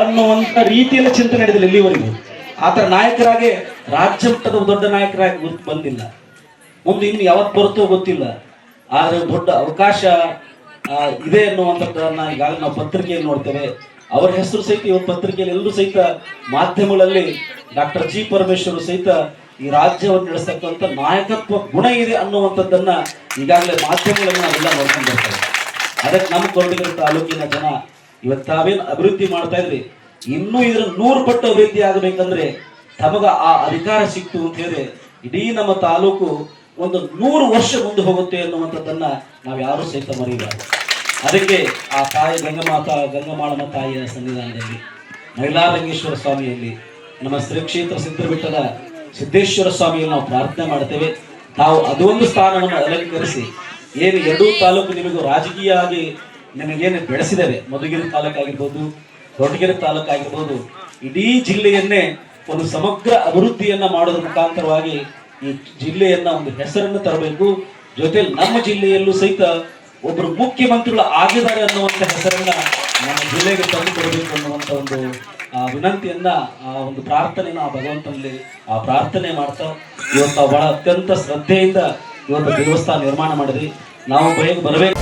ಅನ್ನುವಂತ ರೀತಿಯಲ್ಲಿ ಚಿಂತನೆ ನಡೆದಿಲ್ಲ ಇಲ್ಲಿವರೆಗೂ. ಆತರ ನಾಯಕರಾಗಿ ರಾಜ್ಯ ಮಟ್ಟದ ದೊಡ್ಡ ನಾಯಕರಾಗಿ ಬಂದಿಲ್ಲ. ಮುಂದೆ ಇನ್ನು ಯಾವತ್ತು ಬರುತ್ತೋ ಗೊತ್ತಿಲ್ಲ. ಆದ್ರೆ ದೊಡ್ಡ ಅವಕಾಶ ಇದೆ ಅನ್ನುವಂಥದ್ದನ್ನ ಈಗಾಗಲೇ ನಾವು ಪತ್ರಿಕೆಯಲ್ಲಿ ನೋಡ್ತೇವೆ. ಅವರ ಹೆಸರು ಸಹಿತ ಇವತ್ತು ಪತ್ರಿಕೆಯಲ್ಲಿ ಎಲ್ಲರೂ ಸಹಿತ ಮಾಧ್ಯಮಗಳಲ್ಲಿ ಡಾಕ್ಟರ್ ಜಿ ಪರಮೇಶ್ವರ್ ಸಹಿತ ಈ ರಾಜ್ಯವನ್ನು ನಡೆಸತಕ್ಕಂಥ ನಾಯಕತ್ವ ಗುಣ ಇದೆ ಅನ್ನುವಂಥದ್ದನ್ನ ಈಗಾಗಲೇ ಮಾಧ್ಯಮಗಳನ್ನ ನಾವೆಲ್ಲ ನೋಡ್ಕೊಂಡು ಅದಕ್ಕೆ ನಮ್ಮ ಕೊರಟಗೆರೆ ತಾಲೂಕಿನ ಜನ ಇವತ್ತು ತಾವೇನು ಅಭಿವೃದ್ಧಿ ಮಾಡ್ತಾ ಇದ್ರಿ? ಇನ್ನೂ ಇದ್ರ ನೂರು ಪಟ್ಟು ಅಭಿವೃದ್ಧಿ ಆಗಬೇಕಂದ್ರೆ ತಮಗ ಆ ಅಧಿಕಾರ ಸಿಕ್ತು ಅಂತ ಹೇಳಿ ಇಡೀ ನಮ್ಮ ತಾಲೂಕು ಒಂದು ನೂರು ವರ್ಷ ಮುಂದೆ ಹೋಗುತ್ತೆ ಅನ್ನುವಂಥದ್ದನ್ನ ನಾವು ಯಾರು ಸಹಿತ ಮರೆಯಬಾರದು ಅದಕ್ಕೆ ಆ ತಾಯಿ ಗಂಗಮಾತಾ ಗಂಗಮಾಳಮ್ಮ ತಾಯಿಯ ಸನ್ನಿಧಾನದಲ್ಲಿ ಮೈಲಾರಂಗೇಶ್ವರ ಸ್ವಾಮಿಯಲ್ಲಿ ನಮ್ಮ ಶ್ರೀ ಕ್ಷೇತ್ರ ಸಿದ್ಧಬಿಟ್ಟದ ಸಿದ್ದೇಶ್ವರ ಸ್ವಾಮಿಯಲ್ಲಿ ನಾವು ಪ್ರಾರ್ಥನೆ ಮಾಡ್ತೇವೆ. ತಾವು ಅದೊಂದು ಸ್ಥಾನವನ್ನು ಅಲಂಕರಿಸಿ, ಏನು ಎರಡೂ ತಾಲೂಕು ನಿಮಗೂ ರಾಜಕೀಯ ಆಗಿ ನಿಮಗೇನು ಬೆಳೆಸಿದ್ದೇವೆ? ಮಧುಗಿರಿ ತಾಲೂಕು ಆಗಿರ್ಬೋದು ದೊಡ್ಡಗೆರೆ ತಾಲೂಕು ಆಗಿರ್ಬೋದು ಇಡೀ ಜಿಲ್ಲೆಯನ್ನೇ ಒಂದು ಸಮಗ್ರ ಅಭಿವೃದ್ಧಿಯನ್ನ ಮಾಡೋದ್ರ ಮುಖಾಂತರವಾಗಿ ಈ ಜಿಲ್ಲೆಯನ್ನ ಒಂದು ಹೆಸರನ್ನು ತರಬೇಕು. ಜೊತೆಲಿ ನಮ್ಮ ಜಿಲ್ಲೆಯಲ್ಲೂ ಸಹಿತ ಒಬ್ಬರು ಮುಖ್ಯಮಂತ್ರಿಗಳು ಆಗಿದ್ದಾರೆ ಅನ್ನುವಂಥ ಹೆಸರನ್ನ ನಮ್ಮ ಜಿಲ್ಲೆಗೆ ತಂದು ಕೊಡಬೇಕು ಅನ್ನುವಂಥ ಒಂದು, ಆ, ವಿನಂತಿಯನ್ನ, ಆ, ಒಂದು ಪ್ರಾರ್ಥನೆಯನ್ನ ಆ ಭಗವಂತನಲ್ಲಿ, ಆ ಪ್ರಾರ್ಥನೆ ಮಾಡ್ತಾ ಇವತ್ತು ಬಹಳ ಅತ್ಯಂತ ಶ್ರದ್ಧೆಯಿಂದ ಇವತ್ತು ದೇವಸ್ಥಾನ ನಿರ್ಮಾಣ ಮಾಡಿದ್ರಿ ನಾವು ಬೇಗ ಬರಬೇಕು.